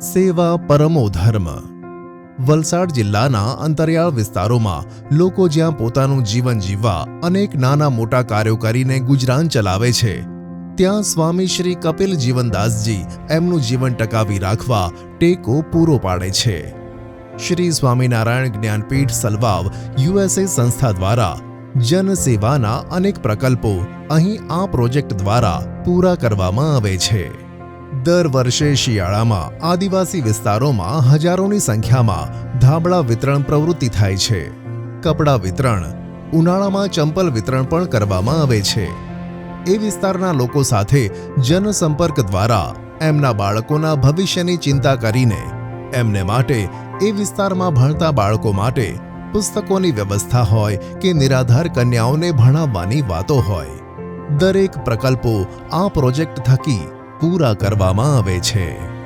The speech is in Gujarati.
સેવા પરમો ધર્મ. વલસાડ જિલ્લાના અંતરિયાળ વિસ્તારોમાં લોકો જ્યાં પોતાનું જીવન જીવવા અનેક નાના મોટા કાર્યો કરીને ગુજરાન ચલાવે છે, ત્યાં સ્વામી શ્રી કપિલ જીવનદાસજી એમનું જીવન ટકાવી રાખવા ટેકો પૂરો પાડે છે. શ્રી સ્વામિનારાયણ જ્ઞાનપીઠ સલવાવ યુએસએ સંસ્થા દ્વારા જનસેવાના અનેક પ્રકલ્પો અહીં આ પ્રોજેક્ટ દ્વારા પૂરા કરવામાં આવે છે. દર વર્ષે શિયાળામાં આદિવાસી વિસ્તારોમાં હજારોની સંખ્યામાં ધાબળા વિતરણ પ્રવૃત્તિ થાય છે. કપડાં વિતરણ, ઉનાળામાં ચંપલ વિતરણ પણ કરવામાં આવે છે. એ વિસ્તારના લોકો સાથે જનસંપર્ક દ્વારા એમના બાળકોના ભવિષ્યની ચિંતા કરીને એમને માટે એ વિસ્તારમાં ભણતા બાળકો માટે પુસ્તકોની વ્યવસ્થા હોય કે નિરાધાર કન્યાઓને ભણાવવાની વાતો હોય. દરેક પ્રકલ્પો આ પ્રોજેક્ટ થકી પૂરા કરવામાં આવે છે.